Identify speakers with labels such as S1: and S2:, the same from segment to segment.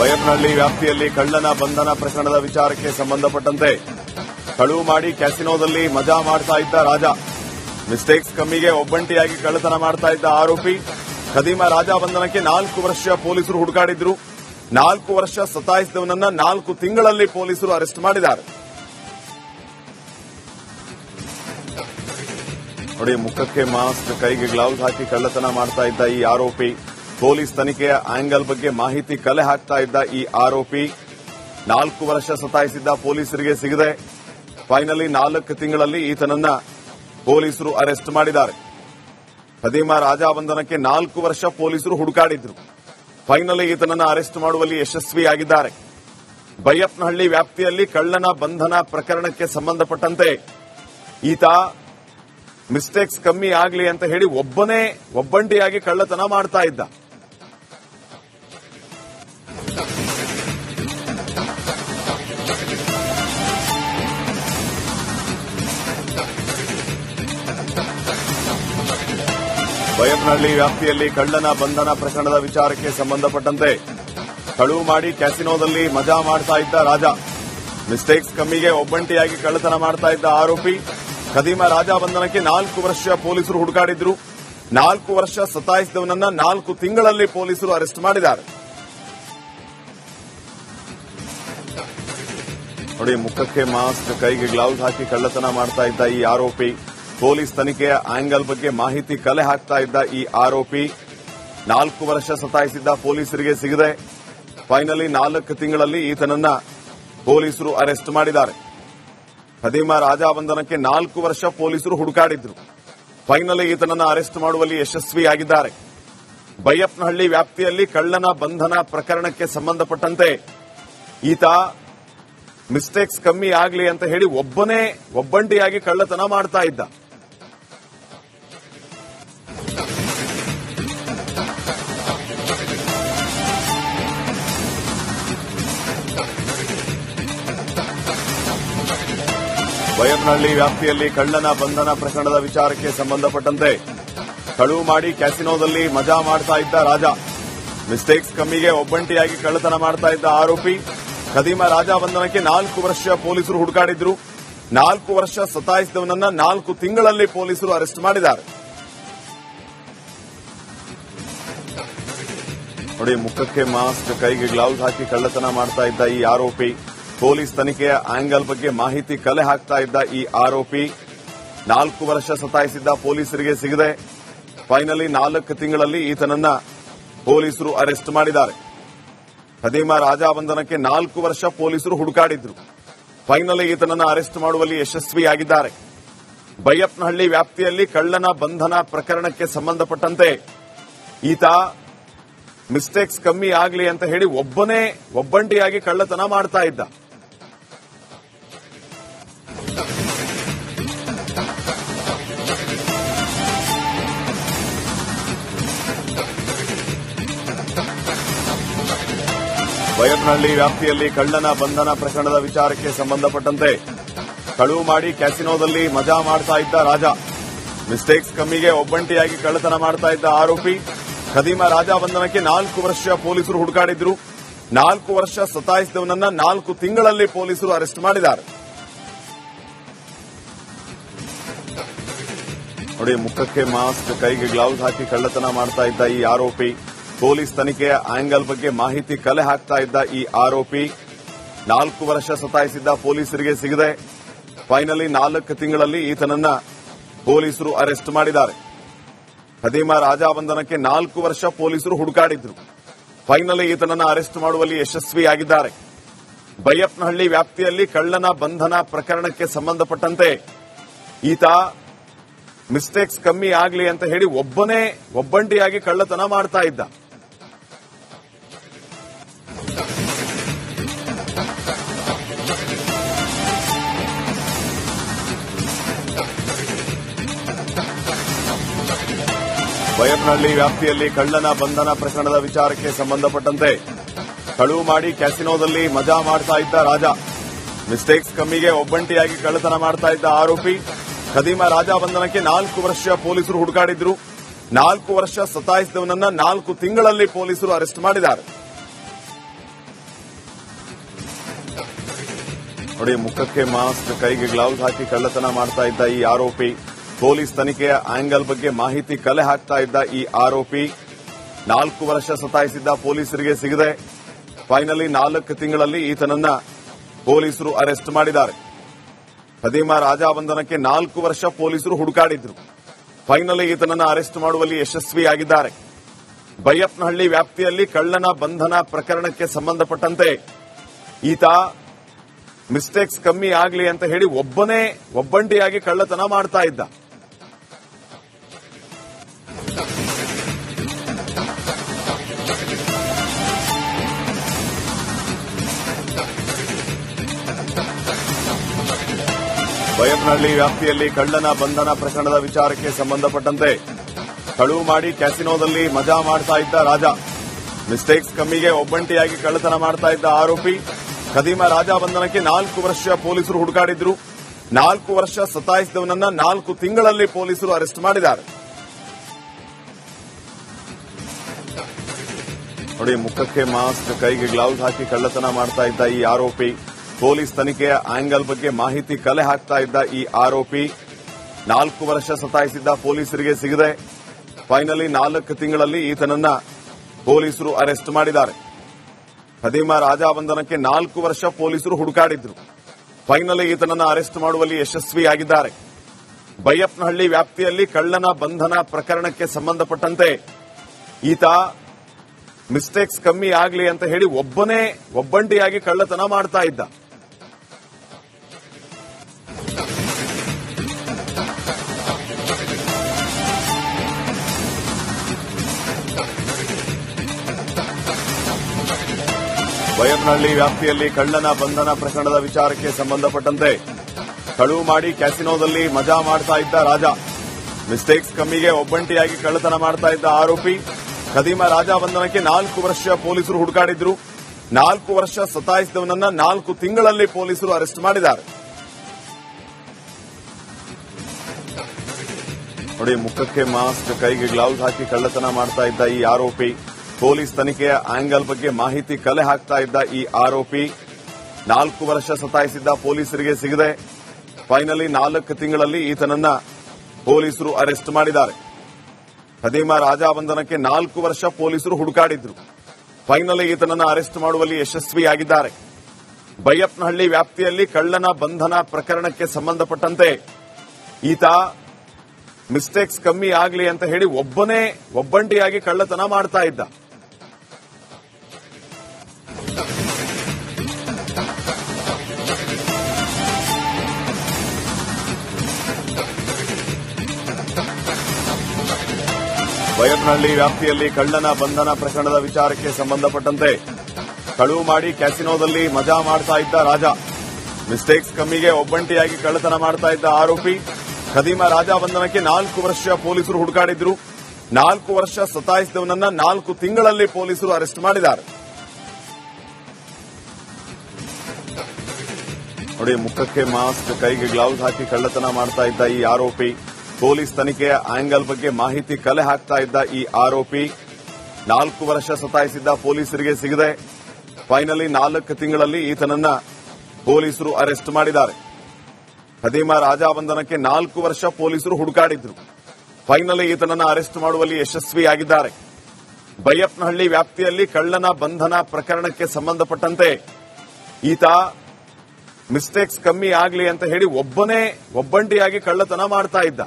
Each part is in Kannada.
S1: ಬೈಯಪ್ಪನಹಳ್ಳಿ ವ್ಯಾಪ್ತಿಯಲ್ಲಿ ಕಳ್ಳನ ಬಂಧನ ಪ್ರಕರಣದ ವಿಚಾರಕ್ಕೆ ಸಂಬಂಧಪಟ್ಟಂತೆ ಕಳುವು ಮಾಡಿ ಕ್ಯಾಸಿನೋದಲ್ಲಿ ಮಜಾ ಮಾಡ್ತಾ ಇದ್ದ ರಾಜ. ಮಿಸ್ಟೇಕ್ಸ್ ಕಮ್ಮಿಗೆ ಒಬ್ಬಂಟಿಯಾಗಿ ಕಳ್ಳತನ ಮಾಡ್ತಾ ಇದ್ದ ಆರೋಪಿ. ಖದೀಮ ರಾಜ ಬಂಧನಕ್ಕೆ ನಾಲ್ಕು ವರ್ಷ ಪೊಲೀಸರು ಹುಡುಕಾಡಿದ್ರು. ನಾಲ್ಕು ವರ್ಷ ಸತಾಯಿಸಿದವನನ್ನ ನಾಲ್ಕು ತಿಂಗಳಲ್ಲಿ ಪೊಲೀಸರು ಅರೆಸ್ಟ್ ಮಾಡಿದ್ದಾರೆ. ನೋಡಿ, ಮುಖಕ್ಕೆ ಮಾಸ್ಕ್, ಕೈಗೆ ಗ್ಲೌಸ್ ಹಾಕಿ ಕಳ್ಳತನ ಮಾಡ್ತಾ ಇದ್ದ ಈ ಆರೋಪಿ. ಪೊಲೀಸ್ ತನಿಖೆಯ ಆಂಗಲ್ ಬಗ್ಗೆ ಮಾಹಿತಿ ಕಲೆ ಹಾಕ್ತಾ ಇದ್ದ ಈ ಆರೋಪಿ ನಾಲ್ಕು ವರ್ಷ ಸತಾಯಿಸಿದ್ದ ಪೊಲೀಸರಿಗೆ ಸಿಗದೆ. ಫೈನಲಿ ನಾಲ್ಕು ತಿಂಗಳಲ್ಲಿ ಈತನನ್ನ ಪೊಲೀಸರು ಅರೆಸ್ಟ್ ಮಾಡಿದ್ದಾರೆ. ಖದೀಮ ರಾಜಾಬಂಧನಕ್ಕೆ ನಾಲ್ಕು ವರ್ಷ ಪೊಲೀಸರು ಹುಡುಕಾಡಿದ್ರು. ಫೈನಲಿ ಈತನನ್ನ ಅರೆಸ್ಟ್ ಮಾಡುವಲ್ಲಿ ಯಶಸ್ವಿಯಾಗಿದ್ದಾರೆ. ಬೈಯಪ್ಪನಹಳ್ಳಿ ವ್ಯಾಪ್ತಿಯಲ್ಲಿ ಕಳ್ಳನ ಬಂಧನ ಪ್ರಕರಣಕ್ಕೆ ಸಂಬಂಧಪಟ್ಟಂತೆ ಈತ ಮಿಸ್ಟೇಕ್ಸ್ ಕಮ್ಮಿ ಆಗಲಿ ಅಂತ ಹೇಳಿ ಒಬ್ಬನೇ ಒಬ್ಬಂಟಿಯಾಗಿ ಕಳ್ಳತನ ಮಾಡ್ತಾ ಇದ್ದ. ಬೈಯಪ್ಪನಹಳ್ಳಿ ವ್ಯಾಪ್ತಿಯಲ್ಲಿ ಕಳ್ಳನ ಬಂಧನ ಪ್ರಕರಣದ ವಿಚಾರಕ್ಕೆ ಸಂಬಂಧಪಟ್ಟಂತೆ ಕಳುವು ಮಾಡಿ ಕ್ಯಾಸಿನೋದಲ್ಲಿ ಮಜಾ ಮಾಡ್ತಾ ಇದ್ದ ರಾಜ. ಮಿಸ್ಟೇಕ್ಸ್ ಕಮ್ಮಿಗೆ ಒಬ್ಬಂಟಿಯಾಗಿ ಕಳ್ಳತನ ಮಾಡ್ತಾ ಇದ್ದ ಆರೋಪಿ. ಕದೀಮ ರಾಜ ಬಂಧನಕ್ಕೆ ನಾಲ್ಕು ವರ್ಷ ಪೊಲೀಸರು ಹುಡುಕಾಡಿದ್ರು. ನಾಲ್ಕು ವರ್ಷ ಸತಾಯಿಸಿದವನನ್ನ ನಾಲ್ಕು ತಿಂಗಳಲ್ಲಿ ಪೊಲೀಸರು ಅರೆಸ್ಟ್ ಮಾಡಿದ್ದಾರೆ. ನೋಡಿ, ಮುಖಕ್ಕೆ ಮಾಸ್ಕ್, ಕೈಗೆ ಗ್ಲೌಸ್ ಹಾಕಿ ಕಳ್ಳತನ ಮಾಡ್ತಾ ಇದ್ದ ಈ ಆರೋಪಿ. ಪೊಲೀಸ್ ತನಿಖೆಯ ಆಂಗಲ್ ಬಗ್ಗೆ ಮಾಹಿತಿ ಕಲೆ ಹಾಕ್ತಾ ಇದ್ದ ಈ ಆರೋಪಿ ನಾಲ್ಕು ವರ್ಷ ಸತಾಯಿಸಿದ್ದ ಪೊಲೀಸರಿಗೆ ಸಿಗದೆ. ಫೈನಲಿ ನಾಲ್ಕು ತಿಂಗಳಲ್ಲಿ ಈತನನ್ನ ಪೊಲೀಸರು ಅರೆಸ್ಟ್ ಮಾಡಿದ್ದಾರೆ. ಖದೀಮ ರಾಜಾಬಂಧನಕ್ಕೆ ನಾಲ್ಕು ವರ್ಷ ಪೊಲೀಸರು ಹುಡುಕಾಡಿದ್ರು. ಫೈನಲಿ ಈತನನ್ನ ಅರೆಸ್ಟ್ ಮಾಡುವಲ್ಲಿ ಯಶಸ್ವಿಯಾಗಿದ್ದಾರೆ. ಬೈಯಪ್ಪನಹಳ್ಳಿ ವ್ಯಾಪ್ತಿಯಲ್ಲಿ ಕಳ್ಳನ ಬಂಧನ ಪ್ರಕರಣಕ್ಕೆ ಸಂಬಂಧಪಟ್ಟಂತೆ ಈತ ಮಿಸ್ಟೇಕ್ಸ್ ಕಮ್ಮಿ ಆಗಲಿ ಅಂತ ಹೇಳಿ ಒಬ್ಬನೇ ಒಬ್ಬಂಟಿಯಾಗಿ ಕಳ್ಳತನ ಮಾಡ್ತಾ ಇದ್ದ. ಬೈಯಪ್ಪನಹಳ್ಳಿ ವ್ಯಾಪ್ತಿಯಲ್ಲಿ ಕಳ್ಳನ ಬಂಧನ ಪ್ರಕರಣದ ವಿಚಾರಕ್ಕೆ ಸಂಬಂಧಪಟ್ಟಂತೆ ಕಳುವು ಮಾಡಿ ಕ್ಯಾಸಿನೋದಲ್ಲಿ ಮಜಾ ಮಾಡ್ತಾ ಇದ್ದ ರಾಜ. ಮಿಸ್ಟೇಕ್ಸ್ ಕಮ್ಮಿಗೆ ಒಬ್ಬಂಟಿಯಾಗಿ ಕಳ್ಳತನ ಮಾಡ್ತಾ ಇದ್ದ ಆರೋಪಿ. ಖದೀಮ ರಾಜ ಬಂಧನಕ್ಕೆ ನಾಲ್ಕು ವರ್ಷ ಪೊಲೀಸರು ಹುಡುಕಾಡಿದ್ರು. ನಾಲ್ಕು ವರ್ಷ ಸತಾಯಿಸಿದವನನ್ನ ನಾಲ್ಕು ತಿಂಗಳಲ್ಲಿ ಪೊಲೀಸರು ಅರೆಸ್ಟ್ ಮಾಡಿದ್ದಾರೆ. ನೋಡಿ, ಮುಖಕ್ಕೆ ಮಾಸ್ಕ್, ಕೈಗೆ ಗ್ಲೌಸ್ ಹಾಕಿ ಕಳ್ಳತನ ಮಾಡ್ತಾ ಇದ್ದ ಈ ಆರೋಪಿ. ಪೊಲೀಸ್ ತನಿಖೆಯ ಆಂಗಲ್ ಬಗ್ಗೆ ಮಾಹಿತಿ ಕಲೆ ಹಾಕ್ತಾ ಇದ್ದ ಈ ಆರೋಪಿ ನಾಲ್ಕು ವರ್ಷ ಸತಾಯಿಸಿದ್ದ ಪೊಲೀಸರಿಗೆ ಸಿಗದೆ. ಫೈನಲಿ ನಾಲ್ಕು ತಿಂಗಳಲ್ಲಿ ಈತನನ್ನ ಪೊಲೀಸರು ಅರೆಸ್ಟ್ ಮಾಡಿದ್ದಾರೆ. ಹದಿಮಾ ರಾಜಾಬಂಧನಕ್ಕೆ ನಾಲ್ಕು ವರ್ಷ ಪೊಲೀಸರು ಹುಡುಕಾಡಿದ್ರು. ಫೈನಲಿ ಈತನನ್ನ ಅರೆಸ್ಟ್ ಮಾಡುವಲ್ಲಿ ಯಶಸ್ವಿಯಾಗಿದ್ದಾರೆ. ಬೈಯಪ್ಪನಹಳ್ಳಿ ವ್ಯಾಪ್ತಿಯಲ್ಲಿ ಕಳ್ಳನ ಬಂಧನ ಪ್ರಕರಣಕ್ಕೆ ಸಂಬಂಧಪಟ್ಟಂತೆ ಈತ ಮಿಸ್ಟೇಕ್ಸ್ ಕಮ್ಮಿ ಆಗಲಿ ಅಂತ ಹೇಳಿ ಒಬ್ಬನೇ ಒಬ್ಬಂಟಿಯಾಗಿ ಕಳ್ಳತನ ಮಾಡ್ತಾ ಇದ್ದ. ಬೈಯಪ್ಪನಹಳ್ಳಿ ವ್ಯಾಪ್ತಿಯಲ್ಲಿ ಕಳ್ಳನ ಬಂಧನ ಪ್ರಕರಣದ ವಿಚಾರಕ್ಕೆ ಸಂಬಂಧಪಟ್ಟಂತೆ ಕಳುವು ಮಾಡಿ ಕ್ಯಾಸಿನೋದಲ್ಲಿ ಮಜಾ ಮಾಡ್ತಾ ಇದ್ದ ರಾಜ. ಮಿಸ್ಟೇಕ್ಸ್ ಕಮ್ಮಿಗೆ ಒಬ್ಬಂಟಿಯಾಗಿ ಕಳ್ಳತನ ಮಾಡ್ತಾ ಇದ್ದ ಆರೋಪಿ. ಖದೀಮ ರಾಜ ಬಂಧನಕ್ಕೆ ನಾಲ್ಕು ವರ್ಷ ಪೊಲೀಸರು ಹುಡುಕಾಡಿದ್ರು. ನಾಲ್ಕು ವರ್ಷ ಸತಾಯಿಸಿದವನನ್ನ ನಾಲ್ಕು ತಿಂಗಳಲ್ಲಿ ಪೊಲೀಸರು ಅರೆಸ್ಟ್ ಮಾಡಿದ್ದಾರೆ. ನೋಡಿ, ಮುಖಕ್ಕೆ ಮಾಸ್ಕ್, ಕೈಗೆ ಗ್ಲೌಸ್ ಹಾಕಿ ಕಳ್ಳತನ ಮಾಡ್ತಾ ಇದ್ದ ಈ ಆರೋಪಿ. ಪೊಲೀಸ್ ತನಿಖೆಯ ಆಂಗಲ್ ಬಗ್ಗೆ ಮಾಹಿತಿ ಕಲೆ ಹಾಕ್ತಾ ಇದ್ದ ಈ ಆರೋಪಿ ನಾಲ್ಕು ವರ್ಷ ಸತಾಯಿಸಿದ್ದ ಪೊಲೀಸರಿಗೆ ಸಿಗದೆ. ಫೈನಲಿ ನಾಲ್ಕು ತಿಂಗಳಲ್ಲಿ ಈತನನ್ನ ಪೊಲೀಸರು ಅರೆಸ್ಟ್ ಮಾಡಿದ್ದಾರೆ. ಖದೀಮ ರಾಜಾಬಂಧನಕ್ಕೆ ನಾಲ್ಕು ವರ್ಷ ಪೊಲೀಸರು ಹುಡುಕಾಡಿದ್ರು. ಫೈನಲಿ ಈತನನ್ನ ಅರೆಸ್ಟ್ ಮಾಡುವಲ್ಲಿ ಯಶಸ್ವಿಯಾಗಿದ್ದಾರೆ. ಬೈಯಪ್ಪನಹಳ್ಳಿ ವ್ಯಾಪ್ತಿಯಲ್ಲಿ ಕಳ್ಳನ ಬಂಧನ ಪ್ರಕರಣಕ್ಕೆ ಸಂಬಂಧಪಟ್ಟಂತೆ ಈತ ಮಿಸ್ಟೇಕ್ಸ್ ಕಮ್ಮಿ ಆಗಲಿ ಅಂತ ಹೇಳಿ ಒಬ್ಬನೇ ಒಬ್ಬಂಟಿಯಾಗಿ ಕಳ್ಳತನ ಮಾಡ್ತಾ ಇದ್ದ. ಬೈಯಪ್ಪನಹಳ್ಳಿ ವ್ಯಾಪ್ತಿಯಲ್ಲಿ ಕಳ್ಳನ ಬಂಧನ ಪ್ರಕರಣದ ವಿಚಾರಕ್ಕೆ ಸಂಬಂಧಪಟ್ಟಂತೆ ಕಳುವು ಮಾಡಿ ಕ್ಯಾಸಿನೋದಲ್ಲಿ ಮಜಾ ಮಾಡ್ತಾ ಇದ್ದ ರಾಜ. ಮಿಸ್ಟೇಕ್ಸ್ ಕಮ್ಮಿಗೆ ಒಬ್ಬಂಟಿಯಾಗಿ ಕಳ್ಳತನ ಮಾಡ್ತಾ ಇದ್ದ ಆರೋಪಿ. ಖದೀಮ ರಾಜ ಬಂಧನಕ್ಕೆ ನಾಲ್ಕು ವರ್ಷ ಪೊಲೀಸರು ಹುಡುಕಾಡಿದ್ರು. ನಾಲ್ಕು ವರ್ಷ ಸತಾಯಿಸಿದವನನ್ನ ನಾಲ್ಕು ತಿಂಗಳಲ್ಲಿ ಪೊಲೀಸರು ಅರೆಸ್ಟ್ ಮಾಡಿದ್ದಾರೆ. ನೋಡಿ, ಮುಖಕ್ಕೆ ಮಾಸ್ಕ್, ಕೈಗೆ ಗ್ಲೌಸ್ ಹಾಕಿ ಕಳ್ಳತನ ಮಾಡ್ತಾ ಇದ್ದ ಈ ಆರೋಪಿ. ಪೊಲೀಸ್ ತನಿಖೆಯ ಆಂಗಲ್ ಬಗ್ಗೆ ಮಾಹಿತಿ ಕಲೆ ಹಾಕ್ತಾ ಇದ್ದ ಈ ಆರೋಪಿ ನಾಲ್ಕು ವರ್ಷ ಸತಾಯಿಸಿದ್ದ ಪೊಲೀಸರಿಗೆ ಸಿಗದೆ. ಫೈನಲಿ ನಾಲ್ಕು ತಿಂಗಳಲ್ಲಿ ಈತನನ್ನ ಪೊಲೀಸರು ಅರೆಸ್ಟ್ ಮಾಡಿದ್ದಾರೆ. ಖದೀಮ ರಾಜಾಬಂಧನಕ್ಕೆ ನಾಲ್ಕು ವರ್ಷ ಪೊಲೀಸರು ಹುಡುಕಾಡಿದ್ರು. ಫೈನಲಿ ಈತನನ್ನ ಅರೆಸ್ಟ್ ಮಾಡುವಲ್ಲಿ ಯಶಸ್ವಿಯಾಗಿದ್ದಾರೆ. ಬೈಯಪ್ಪನಹಳ್ಳಿ ವ್ಯಾಪ್ತಿಯಲ್ಲಿ ಕಳ್ಳನ ಬಂಧನ ಪ್ರಕರಣಕ್ಕೆ ಸಂಬಂಧಪಟ್ಟಂತೆ ಈತ ಮಿಸ್ಟೇಕ್ಸ್ ಕಮ್ಮಿ ಆಗಲಿ ಅಂತ ಹೇಳಿ ಒಬ್ಬನೇ ಒಬ್ಬಂಟಿಯಾಗಿ ಕಳ್ಳತನ ಮಾಡ್ತಾ ಇದ್ದ. ಬೈಯಪ್ಪನಹಳ್ಳಿ ವ್ಯಾಪ್ತಿಯಲ್ಲಿ ಕಳ್ಳನ ಬಂಧನ ಪ್ರಕರಣದ ವಿಚಾರಕ್ಕೆ ಸಂಬಂಧಪಟ್ಟಂತೆ ಕಳುವು ಮಾಡಿ ಕ್ಯಾಸಿನೋದಲ್ಲಿ ಮಜಾ ಮಾಡ್ತಾ ಇದ್ದ ರಾಜ. ಮಿಸ್ಟೇಕ್ಸ್ ಕಮ್ಮಿಗೆ ಒಬ್ಬಂಟಿಯಾಗಿ ಕಳ್ಳತನ ಮಾಡ್ತಾ ಇದ್ದ ಆರೋಪಿ. ಕದೀಮ ರಾಜ ಬಂಧನಕ್ಕೆ ನಾಲ್ಕು ವರ್ಷ ಪೊಲೀಸರು ಹುಡುಕಾಡಿದ್ರು. ನಾಲ್ಕು ವರ್ಷ ಸತಾಯಿಸಿದವನನ್ನ ನಾಲ್ಕು ತಿಂಗಳಲ್ಲಿ ಪೊಲೀಸರು ಅರೆಸ್ಟ್ ಮಾಡಿದ್ದಾರೆ. ನೋಡಿ, ಮುಖಕ್ಕೆ ಮಾಸ್ಕ್, ಕೈಗೆ ಗ್ಲೌಸ್ ಹಾಕಿ ಕಳ್ಳತನ ಮಾಡ್ತಾ ಇದ್ದ ಈ ಆರೋಪಿ. ಪೊಲೀಸ್ ತನಿಖೆಯ ಆಂಗಲ್ ಬಗ್ಗೆ ಮಾಹಿತಿ ಕಲೆ ಹಾಕ್ತಾ ಇದ್ದ ಈ ಆರೋಪಿ ನಾಲ್ಕು ವರ್ಷ ಸತಾಯಿಸಿದ್ದ ಪೊಲೀಸರಿಗೆ ಸಿಗದೆ. ಫೈನಲಿ ನಾಲ್ಕು ತಿಂಗಳಲ್ಲಿ ಈತನನ್ನ ಪೊಲೀಸರು ಅರೆಸ್ಟ್ ಮಾಡಿದ್ದಾರೆ. ಖದೀಮ ರಾಜಾಬಂಧನಕ್ಕೆ ನಾಲ್ಕು ವರ್ಷ ಪೊಲೀಸರು ಹುಡುಕಾಡಿದ್ರು. ಫೈನಲಿ ಈತನನ್ನ ಅರೆಸ್ಟ್ ಮಾಡುವಲ್ಲಿ ಯಶಸ್ವಿಯಾಗಿದ್ದಾರೆ. ಬೈಯಪ್ಪನಹಳ್ಳಿ ವ್ಯಾಪ್ತಿಯಲ್ಲಿ ಕಳ್ಳನ ಬಂಧನ ಪ್ರಕರಣಕ್ಕೆ ಸಂಬಂಧಪಟ್ಟಂತೆ ಈತ ಮಿಸ್ಟೇಕ್ಸ್ ಕಮ್ಮಿ ಆಗಲಿ ಅಂತ ಹೇಳಿ ಒಬ್ಬನೇ ಒಬ್ಬಂಟಿಯಾಗಿ ಕಳ್ಳತನ ಮಾಡ್ತಾ ಇದ್ದ. ಬೈಯಪ್ಪನಹಳ್ಳಿ ವ್ಯಾಪ್ತಿಯಲ್ಲಿ ಕಳ್ಳನ ಬಂಧನ ಪ್ರಕರಣದ ವಿಚಾರಕ್ಕೆ ಸಂಬಂಧಪಟ್ಟಂತೆ ಕಳುವು ಮಾಡಿ ಕ್ಯಾಸಿನೋದಲ್ಲಿ ಮಜಾ ಮಾಡ್ತಾ ಇದ್ದ ರಾಜ. ಮಿಸ್ಟೇಕ್ಸ್ ಕಮ್ಮಿಗೆ ಒಬ್ಬಂಟಿಯಾಗಿ ಕಳ್ಳತನ ಮಾಡ್ತಾ ಇದ್ದ ಆರೋಪಿ. ಕದೀಮ ರಾಜ ಬಂಧನಕ್ಕೆ ನಾಲ್ಕು ವರ್ಷ ಪೊಲೀಸರು ಹುಡುಕಾಡಿದ್ರು. ನಾಲ್ಕು ವರ್ಷ ಸತಾಯಿಸಿದವನನ್ನ ನಾಲ್ಕು ತಿಂಗಳಲ್ಲಿ ಪೊಲೀಸರು ಅರೆಸ್ಟ್ ಮಾಡಿದ್ದಾರೆ. ನೋಡಿ, ಮುಖಕ್ಕೆ ಮಾಸ್ಕ್, ಕೈಗೆ ಗ್ಲೌಸ್ ಹಾಕಿ ಕಳ್ಳತನ ಮಾಡ್ತಾ ಇದ್ದ ಈ ಆರೋಪಿ. ಪೊಲೀಸ್ ತನಿಖೆಯ ಆಂಗಲ್ ಬಗ್ಗೆ ಮಾಹಿತಿ ಕಲೆ ಹಾಕ್ತಾ ಇದ್ದ ಈ ಆರೋಪಿ ನಾಲ್ಕು ವರ್ಷ ಸತಾಯಿಸಿದ್ದ ಪೊಲೀಸರಿಗೆ ಸಿಗದೆ. ಫೈನಲಿ ನಾಲ್ಕು ತಿಂಗಳಲ್ಲಿ ಈತನನ್ನ ಪೊಲೀಸರು ಅರೆಸ್ಟ್ ಮಾಡಿದ್ದಾರೆ. ಖದೀಮ ರಾಜಾಬಂಧನಕ್ಕೆ ನಾಲ್ಕು ವರ್ಷ ಪೊಲೀಸರು ಹುಡುಕಾಡಿದ್ರು. ಫೈನಲಿ ಈತನನ್ನ ಅರೆಸ್ಟ್ ಮಾಡುವಲ್ಲಿ ಯಶಸ್ವಿಯಾಗಿದ್ದಾರೆ. ಬೈಯಪ್ಪನಹಳ್ಳಿ ವ್ಯಾಪ್ತಿಯಲ್ಲಿ ಕಳ್ಳನ ಬಂಧನ ಪ್ರಕರಣಕ್ಕೆ ಸಂಬಂಧಪಟ್ಟಂತೆ ಈತ ಮಿಸ್ಟೇಕ್ಸ್ ಕಮ್ಮಿ ಆಗಲಿ ಅಂತ ಹೇಳಿ ಒಬ್ಬನೇ ಒಬ್ಬಂಟಿಯಾಗಿ ಕಳ್ಳತನ ಮಾಡ್ತಾ ಇದ್ದ. ಬೈಯಪ್ಪನಹಳ್ಳಿ ವ್ಯಾಪ್ತಿಯಲ್ಲಿ ಕಳ್ಳನ ಬಂಧನ ಪ್ರಕರಣದ ವಿಚಾರಕ್ಕೆ ಸಂಬಂಧಪಟ್ಟಂತೆ ಕಳುವು ಮಾಡಿ ಕ್ಯಾಸಿನೋದಲ್ಲಿ ಮಜಾ ಮಾಡ್ತಾ ಇದ್ದ ರಾಜ. ಮಿಸ್ಟೇಕ್ಸ್ ಕಮ್ಮಿಗೆ ಒಬ್ಬಂಟಿಯಾಗಿ ಕಳ್ಳತನ ಮಾಡ್ತಾ ಇದ್ದ ಆರೋಪಿ. ಖದೀಮ ರಾಜ ಬಂಧನಕ್ಕೆ ನಾಲ್ಕು ವರ್ಷ ಪೊಲೀಸರು ಹುಡುಕಾಡಿದ್ರು. ನಾಲ್ಕು ವರ್ಷ ಸತಾಯಿಸಿದವನನ್ನ ನಾಲ್ಕು ತಿಂಗಳಲ್ಲಿ ಪೊಲೀಸರು ಅರೆಸ್ಟ್ ಮಾಡಿದ್ದಾರೆ. ನೋಡಿ, ಮುಖಕ್ಕೆ ಮಾಸ್ಕ್, ಕೈಗೆ ಗ್ಲೌಸ್ ಹಾಕಿ ಕಳ್ಳತನ ಮಾಡ್ತಾ ಇದ್ದ ಈ ಆರೋಪಿ. ಪೊಲೀಸ್ ತನಿಖೆಯ ಆಂಗಲ್ ಬಗ್ಗೆ ಮಾಹಿತಿ ಕಲೆ ಹಾಕ್ತಾ ಇದ್ದ ಈ ಆರೋಪಿ ನಾಲ್ಕು ವರ್ಷ ಸತಾಯಿಸಿದ್ದ ಪೊಲೀಸರಿಗೆ ಸಿಗದೆ. ಫೈನಲಿ ನಾಲ್ಕು ತಿಂಗಳಲ್ಲಿ ಈತನನ್ನ ಪೊಲೀಸರು ಅರೆಸ್ಟ್ ಮಾಡಿದ್ದಾರೆ. ಖದೀಮ ರಾಜಾಬಂಧನಕ್ಕೆ ನಾಲ್ಕು ವರ್ಷ ಪೊಲೀಸರು ಹುಡುಕಾಡಿದ್ರು. ಫೈನಲಿ ಈತನನ್ನ ಅರೆಸ್ಟ್ ಮಾಡುವಲ್ಲಿ ಯಶಸ್ವಿಯಾಗಿದ್ದಾರೆ. ಬೈಯಪ್ಪನಹಳ್ಳಿ ವ್ಯಾಪ್ತಿಯಲ್ಲಿ ಕಳ್ಳನ ಬಂಧನ ಪ್ರಕರಣಕ್ಕೆ ಸಂಬಂಧಪಟ್ಟಂತೆ ಈತ ಮಿಸ್ಟೇಕ್ಸ್ ಕಮ್ಮಿ ಆಗಲಿ ಅಂತ ಹೇಳಿ ಒಬ್ಬನೇ ಒಬ್ಬಂಟಿಯಾಗಿ ಕಳ್ಳತನ ಮಾಡ್ತಾ ಇದ್ದ.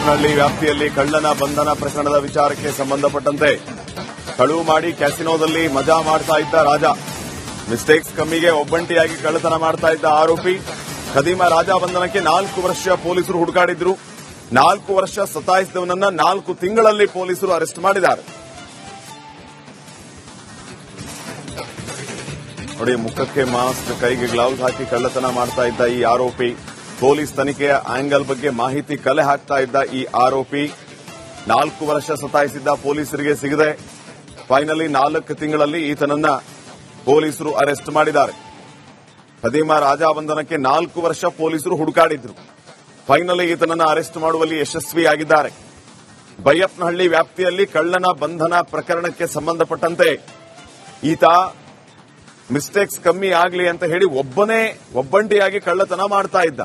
S1: ಬೈಯಪ್ಪನಹಳ್ಳಿ ವ್ಯಾಪ್ತಿಯಲ್ಲಿ ಕಳ್ಳನ ಬಂಧನ ಪ್ರಕರಣದ ವಿಚಾರಕ್ಕೆ ಸಂಬಂಧಪಟ್ಟಂತೆ ಕಳುವು ಮಾಡಿ ಕ್ಯಾಸಿನೋದಲ್ಲಿ ಮಜಾ ಮಾಡ್ತಾ ಇದ್ದ ರಾಜ. ಮಿಸ್ಟೇಕ್ಸ್ ಕಮ್ಮಿಗೆ ಒಬ್ಬಂಟಿಯಾಗಿ ಕಳ್ಳತನ ಮಾಡ್ತಾ ಇದ್ದ ಆರೋಪಿ. ಖದೀಮ ರಾಜ ಬಂಧನಕ್ಕೆ ನಾಲ್ಕು ವರ್ಷ ಪೊಲೀಸರು ಹುಡುಕಾಡಿದ್ರು. ನಾಲ್ಕು ವರ್ಷ ಸತಾಯಿಸಿದವನನ್ನ ನಾಲ್ಕು ತಿಂಗಳಲ್ಲಿ ಪೊಲೀಸರು ಅರೆಸ್ಟ್ ಮಾಡಿದ್ದಾರೆ. ನೋಡಿ, ಮುಖಕ್ಕೆ ಮಾಸ್ಕ್, ಕೈಗೆ ಗ್ಲೌಸ್ ಹಾಕಿ ಕಳ್ಳತನ ಮಾಡ್ತಾ ಇದ್ದ ಈ ಆರೋಪಿ. ಪೊಲೀಸ್ ತನಿಖೆಯ ಆಂಗಲ್ ಬಗ್ಗೆ ಮಾಹಿತಿ ಕಲೆ ಹಾಕ್ತಾ ಇದ್ದ ಈ ಆರೋಪಿ ನಾಲ್ಕು ವರ್ಷ ಸತಾಯಿಸಿದ್ದ ಪೊಲೀಸರಿಗೆ ಸಿಗದೆ. ಫೈನಲಿ ನಾಲ್ಕು ತಿಂಗಳಲ್ಲಿ ಈತನನ್ನ ಪೊಲೀಸರು ಅರೆಸ್ಟ್ ಮಾಡಿದ್ದಾರೆ. ಖದೀಮ ರಾಜಾಬಂಧನಕ್ಕೆ ನಾಲ್ಕು ವರ್ಷ ಪೊಲೀಸರು ಹುಡುಕಾಡಿದ್ರು. ಫೈನಲಿ ಈತನನ್ನು ಅರೆಸ್ಟ್ ಮಾಡುವಲ್ಲಿ ಯಶಸ್ವಿಯಾಗಿದ್ದಾರೆ. ಬೈಯಪ್ಪನಹಳ್ಳಿ ವ್ಯಾಪ್ತಿಯಲ್ಲಿ ಕಳ್ಳನ ಬಂಧನ ಪ್ರಕರಣಕ್ಕೆ ಸಂಬಂಧಪಟ್ಟಂತೆ ಈತ ಮಿಸ್ಟೇಕ್ಸ್ ಕಮ್ಮಿ ಆಗಲಿ ಅಂತ ಹೇಳಿ ಒಬ್ಬನೇ ಒಬ್ಬಂಟಿಯಾಗಿ ಕಳ್ಳತನ ಮಾಡ್ತಾ ಇದ್ದ.